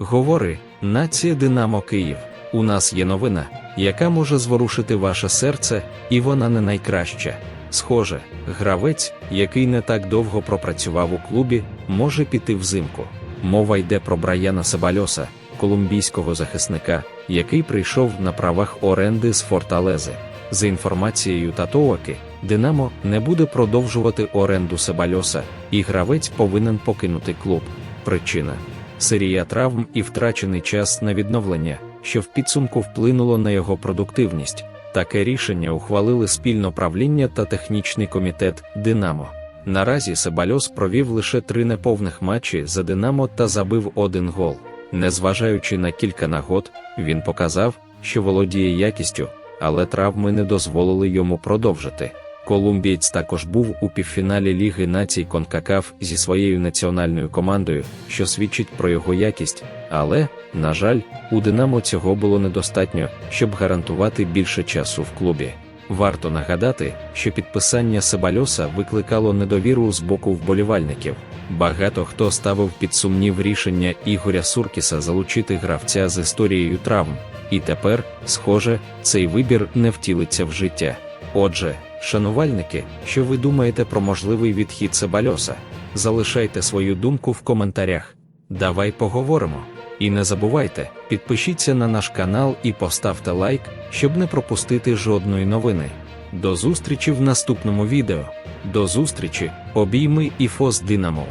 Говори, нація Динамо Київ. У нас є новина, яка може зворушити ваше серце, і вона не найкраща. Схоже, гравець, який не так довго пропрацював у клубі, може піти взимку. Мова йде про Браяна Себальоса, колумбійського захисника, який прийшов на правах оренди з Форталези. За інформацією Татоаки, Динамо не буде продовжувати оренду Себальоса, і гравець повинен покинути клуб. Причина серія травм і втрачений час на відновлення, що в підсумку вплинуло на його продуктивність. Таке рішення ухвалили спільно правління та технічний комітет Динамо. Наразі Себальос провів лише три неповних матчі за Динамо та забив один гол. Незважаючи на кілька нагод, він показав, що володіє якістю, але травми не дозволили йому продовжити. Колумбієць також був у півфіналі Ліги націй Конкакаф зі своєю національною командою, що свідчить про його якість, але, на жаль, у Динамо цього було недостатньо, щоб гарантувати більше часу в клубі. Варто нагадати, що підписання Себальоса викликало недовіру з боку вболівальників. Багато хто ставив під сумнів рішення Ігоря Суркіса залучити гравця з історією травм, і тепер, схоже, цей вибір не втілиться в життя. Отже, шанувальники, що ви думаєте про можливий відхід Себальоса? Залишайте свою думку в коментарях. Давай поговоримо. І не забувайте, підпишіться на наш канал і поставте лайк, щоб не пропустити жодної новини. До зустрічі в наступному відео. До зустрічі, обійми і фос Динамо.